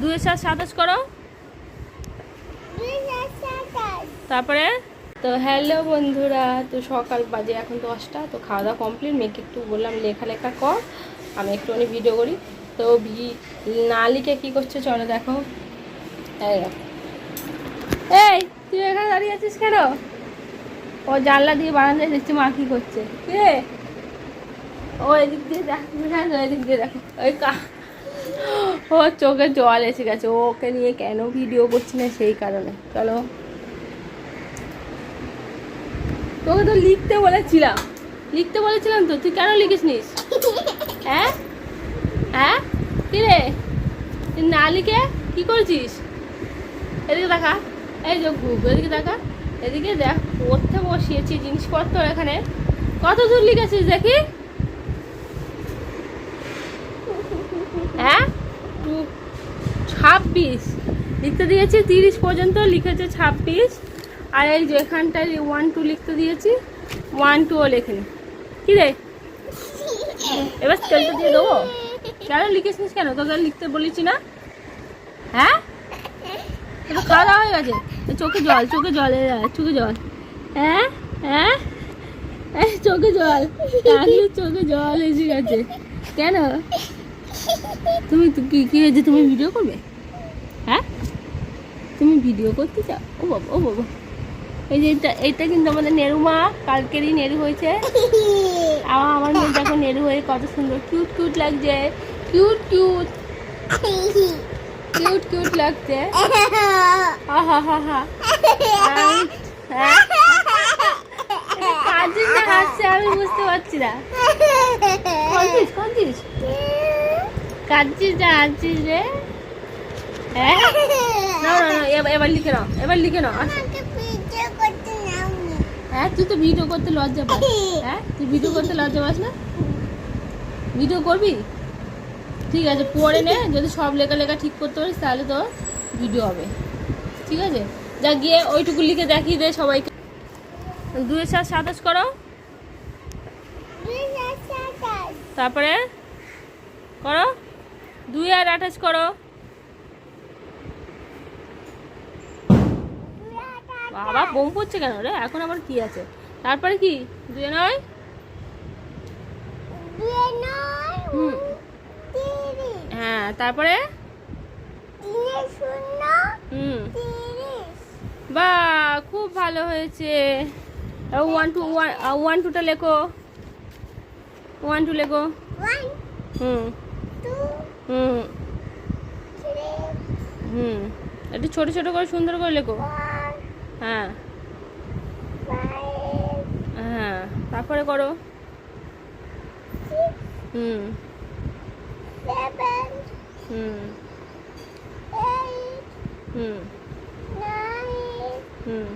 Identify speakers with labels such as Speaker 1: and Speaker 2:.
Speaker 1: দুই সাত সাতাশ করো। তারপরে? তো হ্যালো বন্ধুরা, তো সকাল বাজে, এখন দশটা, তো খাওয়া দাওয়া কমপ্লিট মেয়েকে একটু বললাম লেখা লেখা কর, আমি একটুখানি ভিডিও করি। তো ভি না লিখে কী করছে চলো দেখো। এই তুই এখানে দাঁড়িয়ে আছিস কেন? ও জানলা দিয়ে বারান্দায় দেখছি মা কী করছে। কে? ও এদিক দিয়ে দেখো দেখো এদিক দিয়ে দেখো। ওই কা ও চোখে জল এসে গেছে। ওকে নিয়ে কেন ভিডিও করছি না সেই কারণে। চলো। তোকে তো লিখতে বলেছিলাম। লিখতে বলেছিলাম তো। তুই কেন লিখিস নিস হ্যাঁ? হ্যাঁ? কি রে? তুই না লিখে কি করছিস? এদিকে দেখা। এই যে ঘুঘ, এদিকে দেখা। এদিকে দেখ পড়তে বসিয়েছি জিনিসপত্র এখানে। কত দূর লিখেছিস দেখি হ্যাঁ টু- ছাব্বিশ। লিখতে দিয়েছি, তিরিশ পর্যন্ত লিখেছে ছাব্বিশ। আর এই যে এখানটায় ওয়ান টু লিখতে দিয়েছি ওয়ান টুও লেখেনি কী রে? এবার স্কেলটা দিয়ে দেবো? কেন লিখিস নিস কেন? তোকে লিখতে বলেছি না? হ্যাঁ? তোর খাওয়া দাওয়া হয়ে গেছে? চোখে জল চোখে জল চোখে জল। হ্যাঁ? হ্যাঁ? চোখে জল। কান্দির চোখে জল এসে গেছে। কেন? তুমি কি কি হয়েছে? তুমি ভিডিও করবে? হ্যাঁ? তুমি ভিডিও করতে চাও? ও বাবা ও বাবা। এই যে এটা এইটা কিন্তু আমাদের নেরু মা, কালকেরই নেরু হয়েছে। আমার আমার মেয়ে দেখো নেরু হয়ে কত সুন্দর কিউট কিউট লাগছে। কিউট কিউট কিউট কিউট লাগছে। হা হা হা। হ্যাঁ? এটা কাঁদছিস না হাসছে, আমি বুঝতে পারছি না। কাঁদছিস কাঁদছিস কাঁদছিস না হাসছিস রে হ্যাঁ? না না না এবার- এবার লিখে নাও এবার লিখে নাও আস। হ্যাঁ তুই তো ভিডিও করতে লজ্জা পাস। হ্যাঁ তুই ভিডিও করতে লজ্জা পাস না? ভিডিও করবি? ঠিক আছে পড়ে নে যদি সব লেখা লেখা ঠিক করতে পারিস তাহলে তো ভিডিও হবে। ঠিক আছে? যা গিয়ে ওইটুকু লিখে দেখিয়ে দে সবাইকে। দুই সাত সাতাশ করো। তারপরে করো। দুই আর আঠাশ করো। বাবা বোম পড়ছে কেন রে? এখন আবার কি আছে? তারপরে কি? দুই নয়? হ্যাঁ তারপরে? হুম। বা খুব ভালো হয়েছে। ওয়ান টু ওয়ান ওয়ান টুটা লেখো ওয়ান টু লেখো। হুম। হুম। হুম। একটু ছোট ছোট করে সুন্দর করে লেখো। হ্যাঁ। হ্যাঁ তারপরে করো। হুম। হুম। হুম। হুম।